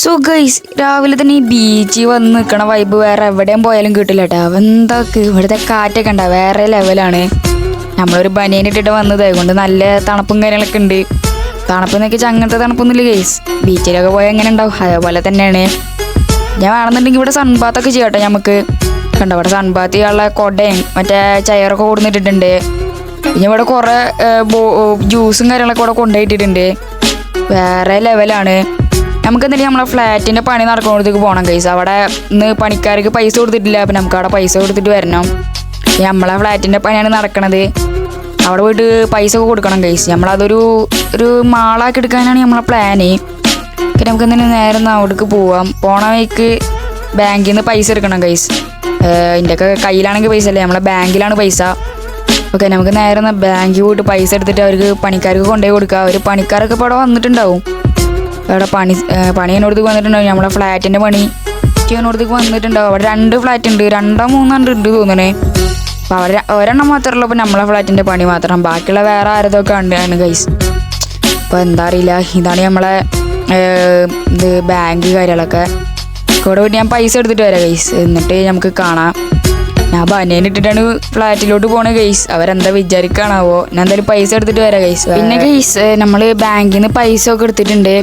So guys രാവിലെ തന്നെ ഈ ബീച്ചിൽ വന്ന് നിൽക്കണ വൈബ് വേറെ എവിടെയും പോയാലും കിട്ടില്ല കേട്ടോ എന്താ ഇവിടുത്തെ കാറ്റൊക്കെ ഉണ്ടാവും വേറെ ലെവലാണ് നമ്മളൊരു ബനിയൻ ഇട്ടിട്ട് വന്നത്. അതുകൊണ്ട് നല്ല തണുപ്പും കാര്യങ്ങളൊക്കെ ഉണ്ട്. തണുപ്പ് വെച്ചാൽ അങ്ങനത്തെ തണുപ്പൊന്നുമില്ല ഗൈസ് ബീച്ചിലൊക്കെ പോയാൽ എങ്ങനെ ഉണ്ടാവും? അതേപോലെ തന്നെയാണ്. ഞാൻ വേണമെന്നുണ്ടെങ്കിൽ ഇവിടെ സൺബാത്തൊക്കെ ചെയ്യട്ടെ നമുക്ക് കണ്ടോ? ഇവിടെ സൺബാത്ത് ചെയ്യാനുള്ള കൊടയും മറ്റേ ചെയറൊക്കെ കൊടുത്തിട്ടുണ്ട് പിന്നെ ഇവിടെ കുറേ ജ്യൂസും കാര്യങ്ങളൊക്കെ ഇവിടെ കൊണ്ടുപോയിട്ടിട്ടുണ്ട്. വേറെ ലെവലാണ് നമുക്ക് എന്തെങ്കിലും നമ്മളെ ഫ്ലാറ്റിന്റെ പണി നടക്കുന്നിടത്തേക്ക് പോകണം കൈസ് അവിടെ ഇന്ന് പണിക്കാർക്ക് പൈസ കൊടുത്തിട്ടില്ല അപ്പം നമുക്ക് അവിടെ പൈസ കൊടുത്തിട്ട് വരണം. നമ്മളെ ഫ്ലാറ്റിന്റെ പണിയാണ് നടക്കണത്. അവിടെ പോയിട്ട് പൈസ ഒക്കെ കൊടുക്കണം കൈസ് നമ്മളതൊരു ഒരു മാളാക്കി എടുക്കാനാണ് നമ്മളെ പ്ലാന് പിന്നെ നമുക്ക് എന്തെങ്കിലും നേരെ ഒന്ന് അവിടേക്ക് പോവാം. പോണ വഴിക്ക് ബാങ്കിൽ നിന്ന് പൈസ എടുക്കണം കൈസ് എന്റെ ഒക്കെ കയ്യിലാണെങ്കിൽ പൈസ അല്ലേ? നമ്മളെ ബാങ്കിലാണ് പൈസ. ഓക്കെ നമുക്ക് നേരെ ഒന്ന് ബാങ്കിൽ പോയിട്ട് പൈസ എടുത്തിട്ട് അവർക്ക് പണിക്കാർക്ക് കൊണ്ടുപോയി കൊടുക്കുക അവർ പണിക്കാരൊക്കെ ഇപ്പോൾ അവിടെ വന്നിട്ടുണ്ടാവും. അവിടെ പണി പണി എന്നോടത്തേക്ക് വന്നിട്ടുണ്ടാവും. നമ്മളെ ഫ്ലാറ്റിന്റെ പണി എന്നോടത്തേക്ക് വന്നിട്ടുണ്ടാവും. അവിടെ രണ്ട് ഫ്ലാറ്റ് ഉണ്ട്. രണ്ടോ മൂന്നെണ്ണം ഉണ്ട് തോന്നണേ. അപ്പോൾ അവർ ഒരെണ്ണം മാത്രമല്ല അപ്പോൾ നമ്മളെ ഫ്ലാറ്റിന്റെ പണി മാത്രം. ബാക്കിയുള്ള വേറെ ആരതൊക്കെ ഉണ്ട് ഗൈസ് അപ്പോൾ എന്താ അറിയില്ല. ഇതാണ് നമ്മളെ ഇത് ബാങ്ക് കാര്യങ്ങളൊക്കെ. ഇവിടെ പോയിട്ട് ഞാൻ പൈസ എടുത്തിട്ട് വരാം ഗൈസ് എന്നിട്ട് നമുക്ക് കാണാം. ഞാൻ ബനിയൻ ഇട്ടിട്ടാണ് ഫ്ലാറ്റിലോട്ട് പോണേ ഗൈസ് അവരെന്താ വിചാരിക്കാണാവോ? ഞാൻ എന്തായാലും പൈസ എടുത്തിട്ട് വരാം ഗൈസ് പിന്നെ ഗൈസ് നമ്മൾ ബാങ്കിൽ നിന്ന് പൈസ ഒക്കെ എടുത്തിട്ടുണ്ട്.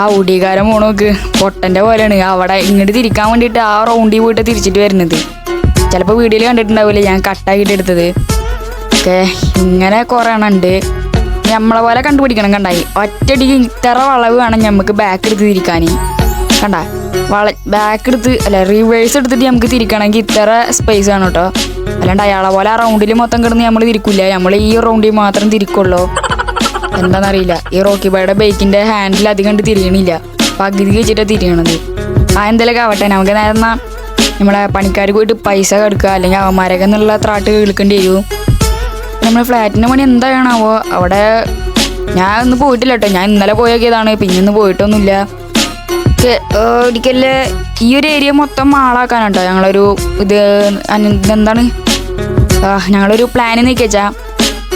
ആ ഉടികാരം പോണോക്ക് പൊട്ടന്റെ പോലെയാണ്. അവിടെ ഇങ്ങോട്ട് തിരിക്കാൻ വേണ്ടിയിട്ട് ആ റൗണ്ടി പോയിട്ട് തിരിച്ചിട്ട് വരുന്നത്. ചിലപ്പോൾ വീഡിയോയിൽ കണ്ടിട്ടുണ്ടാവില്ല? ഞാൻ കട്ടാക്കിയിട്ട് എടുത്തത്. ഓക്കെ ഇങ്ങനെ കുറേ എണ്ണം ഉണ്ട്. നമ്മളെ പോലെ കണ്ടുപിടിക്കണം കണ്ടായി. ഒറ്റടിക്ക് ഇത്ര വളവ് വേണം നമുക്ക് ബാക്ക് എടുത്ത് തിരിക്കാൻ കണ്ട? വള ബാക്ക് എടുത്ത് അല്ല റിവേഴ്സ് എടുത്തിട്ട് നമുക്ക് തിരിക്കണമെങ്കിൽ ഇത്ര സ്പേസ് ആണ് കേട്ടോ അല്ലാണ്ട് അയാളെ പോലെ ആ റൗണ്ടിൽ മൊത്തം കിടന്ന് നമ്മൾ തിരിക്കില്ല. നമ്മൾ ഈ റൗണ്ടിൽ മാത്രം തിരിക്കുള്ളൂ. എന്താണെന്നറിയില്ല ഈ റോക്കി ബോയുടെ ബൈക്കിന്റെ ഹാൻഡിൽ അധികം കണ്ട് തിരിയണില്ല. പകുതി വെച്ചിട്ടാണ് തിരിയണത്. ആ എന്തെങ്കിലുമൊക്കെ ആവട്ടെ നമുക്ക് നേരം നമ്മളെ പണിക്കാർ പോയിട്ട് പൈസ കെടുക്കുക അല്ലെങ്കിൽ അവന്മാരൊക്കെ എന്നുള്ള ത്രാട്ട് കേൾക്കേണ്ടി വരും. നമ്മളെ ഫ്ലാറ്റിന്റെ പണി എന്താണാവോ അവിടെ ഞാൻ ഒന്ന് പോയിട്ടില്ല കേട്ടോ. ഞാൻ ഇന്നലെ പോയൊക്കെയതാണ് പിന്നെ ഒന്ന് പോയിട്ടൊന്നുമില്ല. ഒരിക്കലെ ഈ ഒരു ഏരിയ മൊത്തം മാളാക്കാനാട്ടോ ഞങ്ങളൊരു ഇത് എന്താണ് ഞങ്ങളൊരു പ്ലാന് നീക്കിച്ചാ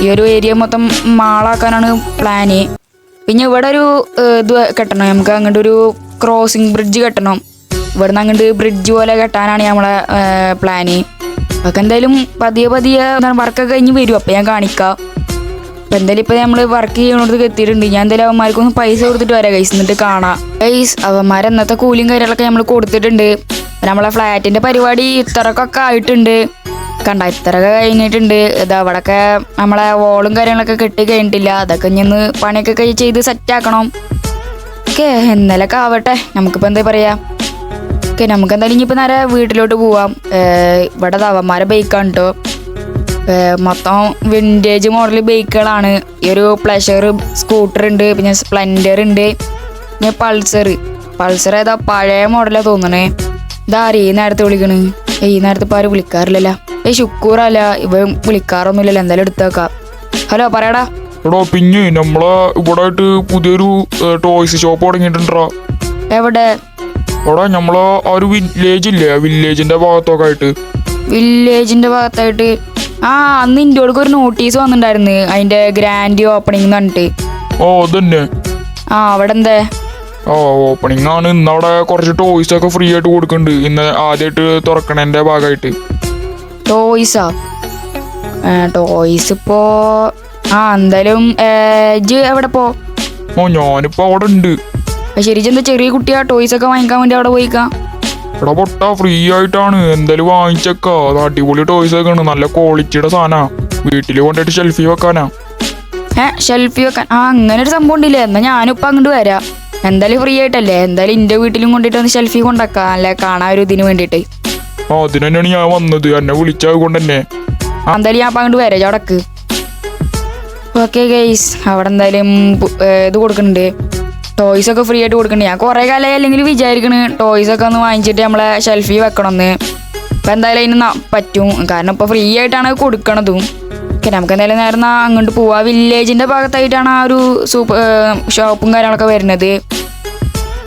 ഈ ഒരു ഏരിയ മൊത്തം മാളാക്കാനാണ് പ്ലാന് പിന്നെ ഇവിടെ ഒരു ഇത് കെട്ടണം. നമുക്ക് അങ്ങോട്ട് ഒരു ക്രോസിംഗ് ബ്രിഡ്ജ് കെട്ടണം. ഇവിടുന്ന് അങ്ങോട്ട് ബ്രിഡ്ജ് പോലെ കെട്ടാനാണ് നമ്മളെ പ്ലാന് അതൊക്കെ എന്തായാലും പതിയെ പതിയെ വർക്കൊക്കെ കഴിഞ്ഞ് വരും. അപ്പം ഞാൻ കാണിക്കാം. അപ്പം എന്തായാലും ഇപ്പം നമ്മൾ വർക്ക് ചെയ്യണോടത്ത് എത്തിയിട്ടുണ്ട്. ഞാൻ എന്തായാലും അവന്മാർക്കൊന്ന് പൈസ കൊടുത്തിട്ട് വരാം കൈസ് എന്നിട്ട് കാണാം. കൈസ് അവന്മാർ എന്നത്തെ കൂലിയും കാര്യങ്ങളൊക്കെ നമ്മൾ കൊടുത്തിട്ടുണ്ട്. നമ്മളെ ഫ്ലാറ്റിന്റെ പരിപാടി ഇത്രക്കൊക്കെ ആയിട്ടുണ്ട്. കണ്ട ഇത്രയൊക്കെ കഴിഞ്ഞിട്ടുണ്ട്. ഇത് അവിടെയൊക്കെ നമ്മളെ വോളും കാര്യങ്ങളൊക്കെ കെട്ടി കഴിഞ്ഞിട്ടില്ല. അതൊക്കെ ഇനി ഒന്ന് പണിയൊക്കെ കഴി ചെയ്ത് സെറ്റാക്കണം ഓക്കെ എന്നാലൊക്കെ ആവട്ടെ. നമുക്കിപ്പോൾ എന്താ പറയുക ഓക്കെ നമുക്ക് എന്തായാലും ഇനിയിപ്പോൾ നേരെ വീട്ടിലോട്ട് പോവാം. ഇവിടെ തവന്മാരെ ബൈക്കാണ് കേട്ടോ മൊത്തം വിന്റേജ് മോഡൽ ബൈക്കുകളാണ് ഈ ഒരു പ്ലഷർ സ്കൂട്ടർ ഉണ്ട് പിന്നെ സ്പ്ലെൻഡർ ഉണ്ട് പിന്നെ പൾസർ പൾസർ ഏതാ പഴയ മോഡലാണ് തോന്നണേ. ഇതാ അറിയുന്ന നേരത്തെ വിളിക്കണ്? ഈ നേരത്തെ ഇപ്പോൾ ആരും വിളിക്കാറില്ലല്ലോ. ഏയ് ശുക്കൂറല്ല ഇവ വിളിക്കാറൊന്നുമില്ലല്ലോ എന്തായാലും എടുത്തേക്കാം. ഹലോ പറയടാ. എടാ പിന്നെ നമ്മളെ ഇവിടെ ആയിട്ട് പുതിയൊരു ടോയ്സ് ഷോപ്പ് തുടങ്ങിയിട്ടുണ്ടോ എവിടെ? എടാ നമ്മളെ ആ ഒരു വില്ലേജ് ഇല്ലേ വില്ലേജിന്റെ ഭാഗത്തൊക്കെ ആയിട്ട്. വില്ലേജിന്റെ ഭാഗത്തായിട്ട്. ആ അന്ന് ഇന്ത്യയോടൊക്കെ ഒരു നോട്ടീസ് വന്നിട്ടുണ്ടായിരുന്നു അതിന്റെ ഗ്രാൻഡ് ഓപ്പണിംഗ് എന്ന് പറഞ്ഞിട്ട്. ഓ അതന്നെ. ആ അവിടെ എന്തേ ആ ഓപ്പണിംഗ് ആണ്. ഇന്ന് അവിടെ കുറച്ച് ടോയ്സ് ഒക്കെ ഫ്രീ ആയിട്ട് കൊടുക്കുന്നുണ്ട് ഇന്ന് ആദ്യമായിട്ട് തുറക്കണതിന്റെ ഭാഗമായിട്ട് ടോയ്സാ ടോയ്സ് ഇപ്പോ ആ എന്തായാലും ജ് എവിടെ പോ? ഓ ഞാനിപ്പോ അവിടെ ഉണ്ട്. ശരി എന്താ ചെറിയ കുട്ടിയാ? ടോയ്സ് ഒക്കെ വാങ്ങിക്കാൻ വേണ്ടി അവിടെ പോയിക്കാം? എടാ പൊട്ട ഫ്രീ ആയിട്ടാണ്. എന്തായാലും വാങ്ങിച്ചേക്കാ. അത് അടിപൊളി ടോയ്സ് ഒക്കെ ആണ്. നല്ല ക്വാളിറ്റിയുടെ സാധനാ വീട്ടിൽ കൊണ്ടുപോയിട്ട് ഷെൽഫി വെക്കാനാ. ഏ ഷെൽഫി വെക്കാൻ? ആ അങ്ങനെ ഒരു സംഭവം ഉണ്ടല്ലേ. എന്നാ ഞാനിപ്പോ അങ്ങോട്ട് വരാം. എന്തായാലും ഫ്രീ ആയിട്ടല്ലേ? എന്തായാലും എന്റെ വീട്ടിലും കൊണ്ടിട്ട് ഒന്ന് സെൽഫി കൊണ്ടാക്കാം. അല്ലെ? കാണാൻ ഒരു ഇതിന് വേണ്ടിയിട്ട് ആ അതിന് തന്നെയാണ് ഞാൻ വന്നത്. എന്നെ വിളിച്ചത് കൊണ്ട് തന്നെ എന്തായാലും ഞാൻ അപ്പം അങ്ങോട്ട് വരാം. ചടക്ക് ഓക്കെ ഗൈസ് അവിടെ എന്തായാലും ഇത് കൊടുക്കുന്നുണ്ട് ടോയ്സ് ഒക്കെ ഫ്രീ ആയിട്ട് കൊടുക്കുന്നുണ്ട് ഞാൻ കുറേ കാലമായി അല്ലെങ്കിൽ വിചാരിക്കണ് ടോയ്സ് ഒക്കെ ഒന്ന് വാങ്ങിച്ചിട്ട് നമ്മളെ ഷെൽഫി വെക്കണമെന്ന് അപ്പം എന്തായാലും അതിന് പറ്റും. കാരണം ഇപ്പോൾ ഫ്രീ ആയിട്ടാണ് കൊടുക്കണതും. ഓക്കെ നമുക്ക് എന്തായാലും നേരം അങ്ങോട്ട് പോവാം. വില്ലേജിന്റെ ഭാഗത്തായിട്ടാണ് ആ ഒരു സൂപ്പർ ഷോപ്പും കാര്യങ്ങളൊക്കെ വരുന്നത്.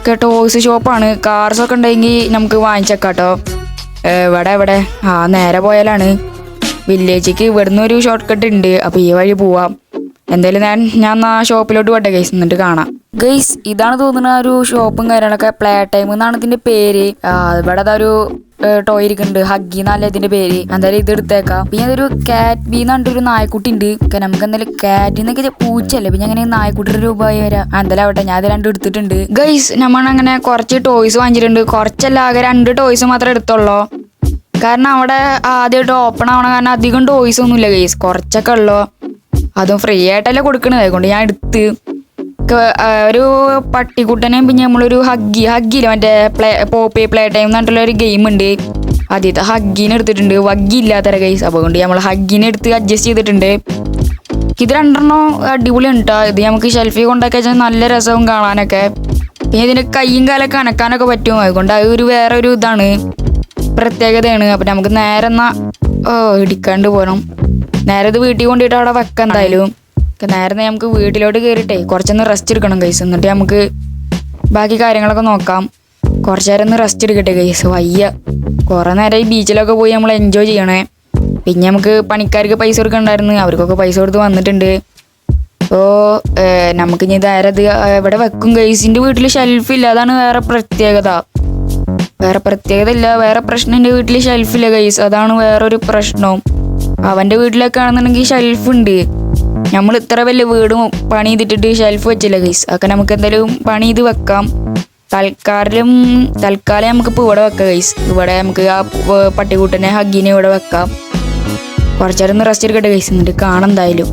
ഒക്കെ ടോയ്സ് ഷോപ്പാണ് കാർസ് ഒക്കെ ഉണ്ടെങ്കിൽ നമുക്ക് വാങ്ങിച്ചേക്കാം കേട്ടോ ഇവിടെ എവിടെ? ആ നേരെ പോയാലാണ്. വില്ലേജിക്ക് ഇവിടുന്ന് ഒരു ഷോർട്ട് കട്ട് ഉണ്ട്. അപ്പോൾ ഈ വഴി പോവാം. എന്തായാലും ഞാൻ ഞാൻ ആ ഷോപ്പിലോട്ട് പോട്ടെ കേസ് എന്നിട്ട് കാണാം. ഗൈസ് ഇതാണ് തോന്നുന്ന ഒരു ഷോപ്പും കാര്യങ്ങളൊക്കെ പ്ലേ ടൈം എന്നാണ് ഇതിന്റെ പേര്. ഇവിടെ അതൊരു ടോയ് ഇരിക്കുന്നുണ്ട്. ഹഗ്ഗി എന്നല്ല ഇതിന്റെ പേര്. എന്തായാലും ഇത് എടുത്തേക്കാം. പിന്നെ അതൊരു കാറ്റ് ബി എന്ന് നായ്ക്കുട്ടി ഉണ്ട് നമുക്ക് എന്തായാലും കാറ്റ് എന്നൊക്കെ പൂച്ചല്ലേ പിന്നെ അങ്ങനെ നായ്ക്കുട്ടിയുടെ രൂപമായി വരാം. എന്തായാലും ആവട്ടെ ഞാൻ അത് രണ്ടും എടുത്തിട്ടുണ്ട്. ഗൈസ് നമ്മൾ അങ്ങനെ കുറച്ച് ടോയ്സ് വാങ്ങിച്ചിട്ടുണ്ട്. കുറച്ചല്ല ആകെ രണ്ട് ടോയ്സ് മാത്രമേ എടുത്തുള്ളൂ. കാരണം അവിടെ ആദ്യമായിട്ട് ഓപ്പൺ ആവണം കാരണം അധികം ടോയ്സ് ഒന്നുമില്ല ഗൈസ്. കുറച്ചൊക്കെ ഉള്ളു. അതും ഫ്രീ ആയിട്ടല്ലേ കൊടുക്കണത്. അതുകൊണ്ട് ഞാൻ എടുത്ത്. ക- ആ, ഒരു പട്ടിക്കുട്ടനെയും പിന്നെ നമ്മളൊരു ഹഗ്ഗി ഹഗ്ഗിയില്ല മറ്റേ പ്ലേ പോപ്പി പ്ലേ ടൈം എന്ന് പറഞ്ഞിട്ടുള്ള ഒരു ഗെയിം ഉണ്ട്. ആദ്യത്തെ ഹഗ്ഗിനെ എടുത്തിട്ടുണ്ട്. വഗ്ഗി ഇല്ലാത്തര ഗൈസ് അപ്പോൾ കൊണ്ട് നമ്മൾ ഹഗ്ഗിനെ എടുത്ത് അഡ്ജസ്റ്റ് ചെയ്തിട്ടുണ്ട്. ഇത് രണ്ടെണ്ണം അടിപൊളിയാണ് കേട്ടോ ഇത് നമുക്ക് ഷെൽഫി കൊണ്ടൊക്കെ വെച്ചാൽ നല്ല രസവും കാണാനൊക്കെ. പിന്നെ ഇതിന് കൈയും കാലൊക്കെ അനക്കാനൊക്കെ പറ്റും. അതുകൊണ്ട് അത് ഒരു വേറെ ഒരു ഇതാണ്. പ്രത്യേകതയാണ്. അപ്പം നമുക്ക് നേരെ എന്നാ ഓ ഇടിക്കാണ്ട് പോകണം നേരെ ഇത് വീട്ടിൽ കൊണ്ടിട്ട് അവിടെ വെക്കാം എന്തായാലും. ഒക്കെ നേരെ നമുക്ക് വീട്ടിലോട്ട് കയറിയിട്ടേ കുറച്ചൊന്ന് റെസ്റ്റ് എടുക്കണം കൈസ് എന്നിട്ട് നമുക്ക് ബാക്കി കാര്യങ്ങളൊക്കെ നോക്കാം. കുറച്ച് നേരം ഒന്ന് റെസ്റ്റ് എടുക്കട്ടെ കൈസ് വയ്യ. കുറേ നേരം ഈ ബീച്ചിലൊക്കെ പോയി നമ്മൾ എൻജോയ് ചെയ്യണേ. പിന്നെ നമുക്ക് പണിക്കാർക്ക് പൈസ കൊടുക്കണ്ടായിരുന്നു. അവർക്കൊക്കെ പൈസ കൊടുത്ത് വന്നിട്ടുണ്ട്. അപ്പോൾ നമുക്ക് ഇനി ഇതാരത് ഇവിടെ വെക്കും കൈസിന്റെ വീട്ടിൽ ഷെൽഫില്ല അതാണ് വേറെ പ്രത്യേകത. വേറെ പ്രത്യേകത ഇല്ല. വേറെ പ്രശ്നം എന്റെ വീട്ടിൽ ഷെൽഫില്ല കൈസ് അതാണ് വേറൊരു പ്രശ്നം. അവന്റെ വീട്ടിലൊക്കെ ആണെന്നുണ്ടെങ്കിൽ ഷെൽഫ് ഉണ്ട്. നമ്മൾ ഇത്ര വലിയ വീടും പണി ചെയ്തിട്ടിട്ട് ഷെൽഫ് വെച്ചില്ല ഗൈസ് അതൊക്കെ നമുക്ക് എന്തായാലും പണി ചെയ്ത് വെക്കാം. തൽക്കാലം തൽക്കാലം നമുക്കിപ്പോൾ ഇവിടെ വെക്കാം ഗൈസ് ഇവിടെ നമുക്ക് ആ പട്ടികൂട്ടനെ ഹഗ്ഗിനെ ഇവിടെ വെക്കാം. കുറച്ചേരം ഒന്ന് റെസ്റ്റ് എടുക്കട്ടെ ഗൈസ് എന്നിട്ട് കാണാം എന്തായാലും.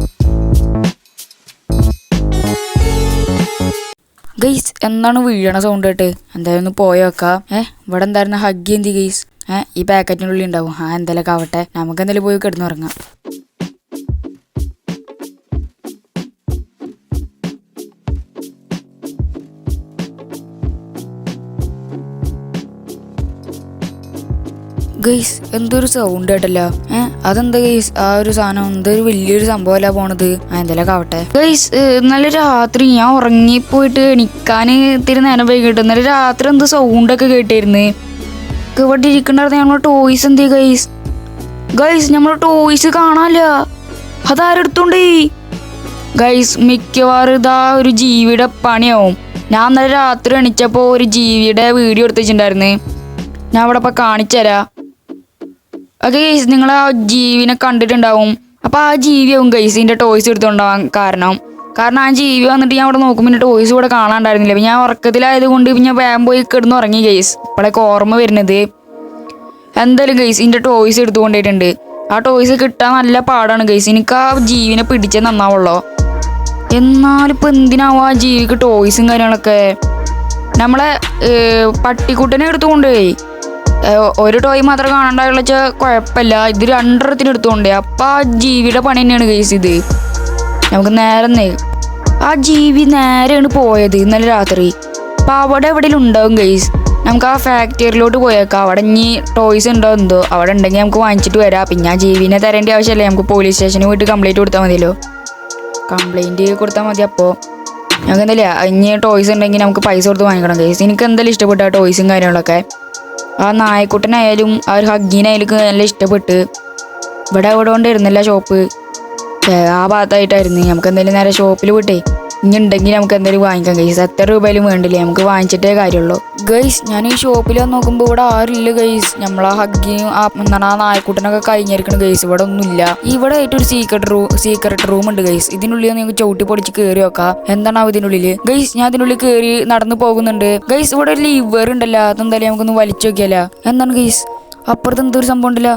ഗൈസ് എന്താണ് വീഴണ സൗണ്ട് കേട്ട്? എന്തായാലും ഒന്ന് പോയി വെക്കാം ഏഹ് ഇവിടെ എന്തായിരുന്നു ഹഗ്ഗി എന്തി ഗൈസ് ഏഹ് ഈ പാക്കറ്റിനുള്ളിൽ ഉണ്ടാവും. ആ എന്തായാലും ആവട്ടെ. നമുക്ക് എന്തായാലും പോയി കിടന്നുറങ്ങാം. ഗൈസ് എന്തൊരു സൗണ്ട് കേട്ടല്ലോ ഏഹ് അതെന്താ ഗൈസ് ആ ഒരു സാധനം എന്തൊരു വലിയൊരു സംഭവമല്ല പോണത്? എന്തെങ്കിലുമൊക്കെ ആവട്ടെ. ഗൈസ് ഇന്നലെ രാത്രി ഞാൻ ഉറങ്ങിപ്പോയിട്ട് എണിക്കാൻ ഇത്തിരി നേരം വൈകിട്ട് ഇന്നലെ രാത്രി എന്ത് സൗണ്ടൊക്കെ കേട്ടിരുന്നു? ഇവിടെ ഇരിക്കണ്ടായിരുന്നു ഞങ്ങളുടെ ടോയ്സ് എന്ത് ഗൈസ് ഗൈസ് നമ്മളെ ടോയ്സ് കാണാല്ല അതാരെടുത്തോണ്ടേ ഗൈസ് മിക്കവാറും ഇതാ ഒരു ജീവിയുടെ പണിയാവും. ഞാൻ ഇന്നലെ രാത്രി എണിച്ചപ്പോൾ ഒരു ജീവിയുടെ വീഡിയോ എടുത്തിട്ടുണ്ടായിരുന്നു ഞാൻ അവിടെ ഇപ്പം കാണിച്ചുതരാം. ഓക്കെ ഗൈസ് നിങ്ങൾ ആ ജീവിനെ കണ്ടിട്ടുണ്ടാവും. അപ്പോൾ ആ ജീവിയാവും ഗൈസ് ഇതിന്റെ ടോയ്സ് എടുത്തുകൊണ്ടാവാൻ കാരണം. കാരണം ആ ജീവി വന്നിട്ട് ഞാൻ അവിടെ നോക്കുമ്പോൾ പിന്നെ ടോയ്സ് ഇവിടെ കാണാണ്ടായിരുന്നില്ല. ഞാൻ ഉറക്കത്തിലായത് കൊണ്ട് ഞാൻ വേഗം പോയി കിടന്ന് ഉറങ്ങി ഗൈസ് ഇപ്പോഴൊക്കെ ഓർമ്മ വരുന്നത്. എന്തായാലും ഗൈസ് ഇതിന്റെ ടോയ്സ് എടുത്തുകൊണ്ടിട്ടുണ്ട്. ആ ടോയ്സ് കിട്ടാൻ നല്ല പാടാണ് ഗൈസ് എനിക്ക് ആ ജീവിനെ പിടിച്ചേ നന്നാവുള്ളോ. എന്നാലും ഇപ്പം എന്തിനാവും ആ ജീവിക്ക് ടോയ്സും കാര്യങ്ങളൊക്കെ? നമ്മളെ പട്ടിക്കുട്ടനെ എടുത്തുകൊണ്ടുപോയി ഒരു ടോയ് മാത്രം കാണണ്ടായുള്ള കുഴപ്പമില്ല ഇത് രണ്ടെണ്ണത്തിന് എടുത്തോണ്ടേ. അപ്പം ആ ജീവിയുടെ പണി തന്നെയാണ് കേസ് ഇത്. നമുക്ക് നേരെ നേ ആ ജീവി നേരെയാണ് പോയത് ഇന്നലെ രാത്രി. അപ്പം അവിടെ എവിടെ ഉണ്ടാവും കേസ് നമുക്ക് ആ ഫാക്ടറിയിലോട്ട് പോയേക്കാം. അവിടെ ഇനി ടോയ്സ് ഉണ്ടോ എന്തോ. അവിടെ ഉണ്ടെങ്കിൽ നമുക്ക് വാങ്ങിച്ചിട്ട് വരാം. പിന്നെ ആ ജീവിനെ തരേണ്ട ആവശ്യമല്ലേ. നമുക്ക് പോലീസ് സ്റ്റേഷനിൽ പോയിട്ട് കംപ്ലൈന്റ് കൊടുത്താൽ മതിയല്ലോ. കംപ്ലൈന്റ് കൊടുത്താൽ മതി അപ്പോൾ ഞങ്ങൾക്ക് എന്തല്ലേ ഇനി ടോയ്സ് ഉണ്ടെങ്കിൽ നമുക്ക് പൈസ കൊടുത്ത് വാങ്ങിക്കണം കേസ് എനിക്ക് എന്തായാലും ഇഷ്ടപ്പെട്ട ടോയ്സും കാര്യങ്ങളൊക്കെ? ആ നായക്കുട്ടനായാലും ആ ഒരു ഹഗ്ഗീനായാലും നല്ല ഇഷ്ടപ്പെട്ട്. ഇവിടെ അവിടെ കൊണ്ടിരുന്നില്ല ഷോപ്പ് ആ ഭാഗത്തായിട്ടായിരുന്നു. നമുക്ക് എന്തായാലും നേരെ ഷോപ്പിൽ വിട്ടേ. ഇനി ഉണ്ടെങ്കിൽ നമുക്ക് എന്തെങ്കിലും വാങ്ങിക്കാം ഗൈസ് എത്ര രൂപയിലും വേണ്ടില്ലേ? നമുക്ക് വാങ്ങിച്ചിട്ടേ കാര്യമുള്ളൂ. ഗൈസ് ഞാൻ ഈ ഷോപ്പിൽ വന്ന് നോക്കുമ്പോൾ ഇവിടെ ആരുമില്ല ഗൈസ് നമ്മളാ ഹഗ്ഗിയും ആ എന്താണ് ആ നായക്കൂട്ടനൊക്കെ കഴിഞ്ഞിരിക്കണം ഗൈസ് ഇവിടെ ഒന്നുമില്ല. ഇവിടെ ആയിട്ട് ഒരു സീക്രട്ട് റൂം സീക്രട്ട് റൂം ഉണ്ട് ഗൈസ് ഇതിനുള്ളിൽ നിങ്ങൾക്ക് ചവിട്ടി പൊടിച്ച് കയറി നോക്കാം. എന്താണ് ഇതിനുള്ളിൽ ഗൈസ് ഞാൻ ഇതിനുള്ളിൽ കയറി നടന്നു പോകുന്നുണ്ട്. ഗൈസ് ഇവിടെ ഒരു ലിവർ ഉണ്ടല്ലോ. അതെന്തായാലും നമുക്കൊന്ന് വലിച്ചു നോക്കിയാലോ? എന്താണ് ഗൈസ് അപ്പുറത്ത് എന്തൊരു സംഭവം ഉണ്ടല്ലോ?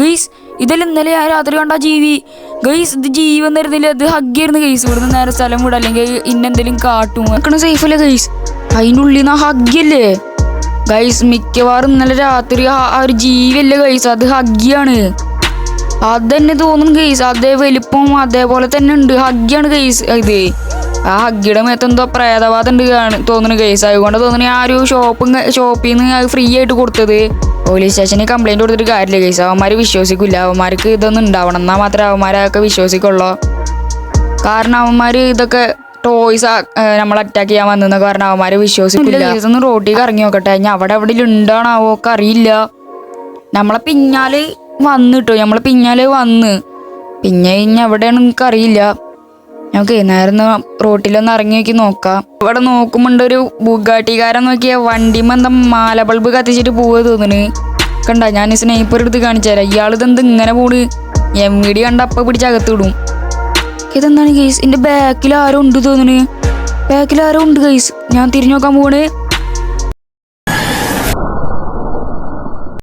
ഗൈസ് ഇതെല്ലാം ഇന്നലെ ആ രാത്രി കണ്ട ജീവി. ഗൈസ് ഇത് ജീവൻ തരുന്നില്ല. ഇത് ഹഗ്ഗായിരുന്നു ഗൈസ് ഇവിടുന്ന് നേരെ സ്ഥലം വിടാം. അല്ലെങ്കിൽ ഇന്നെന്തെങ്കിലും കാട്ടും. നിൽക്കണ സേഫ് അല്ലേ ഗൈസ് അതിന്റെ ഉള്ളിൽ നിന്ന് ഹഗ്ഗല്ലേ ഗൈസ് മിക്കവാറും ഇന്നലെ രാത്രി ആ ഒരു ജീവിയല്ലേ ഗൈസ് അത് ഹഗ്ഗിയാണ് അത് തന്നെ തോന്നും ഗൈസ് അതേ വലിപ്പം അതേപോലെ തന്നെ ഉണ്ട്. ഹഗ്ഗിയാണ് ഗൈസ് ഇത് ആ ഹഗ്ഗിയുടെ മേത്ത് എന്തോ പ്രേതവാദം ഉണ്ട് തോന്നുന്നു കേസ് അതുകൊണ്ട് തോന്നുന്നു ആ ഒരു ഷോപ്പ് ഷോപ്പിൽ നിന്ന് അത് ഫ്രീ ആയിട്ട് കൊടുത്തത്. പോലീസ് സ്റ്റേഷനിൽ കംപ്ലൈന്റ് കൊടുത്തിട്ട് കാര്യമില്ല കേസ് അവന്മാർ വിശ്വസിക്കില്ല. അവന്മാർക്ക് ഇതൊന്നും ഉണ്ടാവണം എന്നാൽ മാത്രമേ അവന്മാരൊക്കെ വിശ്വസിക്കുള്ളൂ. കാരണം അവന്മാർ ഇതൊക്കെ ടോയ്സ് നമ്മൾ അറ്റാക്ക് ചെയ്യാൻ വന്നെന്ന് കാരണം അവന്മാർ വിശ്വസിക്കില്ല. ഒന്ന് റോട്ടിൽ ഇറങ്ങി നോക്കട്ടെ. ഞാൻ അവിടെ എവിടെ ഉണ്ടാണാവോ ഒക്കെ അറിയില്ല. നമ്മളെ പിന്നാലെ വന്നിട്ടോ? നമ്മളെ പിന്നാലെ വന്ന്. പിന്നെ ഇനി എവിടെയാണെന്ന് എനിക്ക് അറിയില്ല നമുക്ക് നേരം റോട്ടിലൊന്ന് ഇറങ്ങി നോക്കി നോക്കാം. ഇവിടെ നോക്കുമ്പോണ്ട് ഒരു ബുഗാട്ടിക്കാരൻ നോക്കിയ വണ്ടിമ്മ എന്താ മാല ബൾബ് കത്തിച്ചിട്ട് പോവുക തോന്നുന്നു കണ്ട ഞാൻ സ്നൈപ്പർ എടുത്ത് കാണിച്ചു ഇയാൾ ഇതെന്ത് ഇങ്ങനെ പോണ്? എം വി ഡി കണ്ട അപ്പ പിടിച്ച് അകത്ത് വിടും ഇതെന്താണ് കേസ് എന്റെ ബാക്കിൽ ആരോ ഉണ്ട് തോന്നുന്നു ബാക്കിൽ ആരോ ഉണ്ട് കേസ് ഞാൻ തിരിഞ്ഞു നോക്കാൻ പോണ്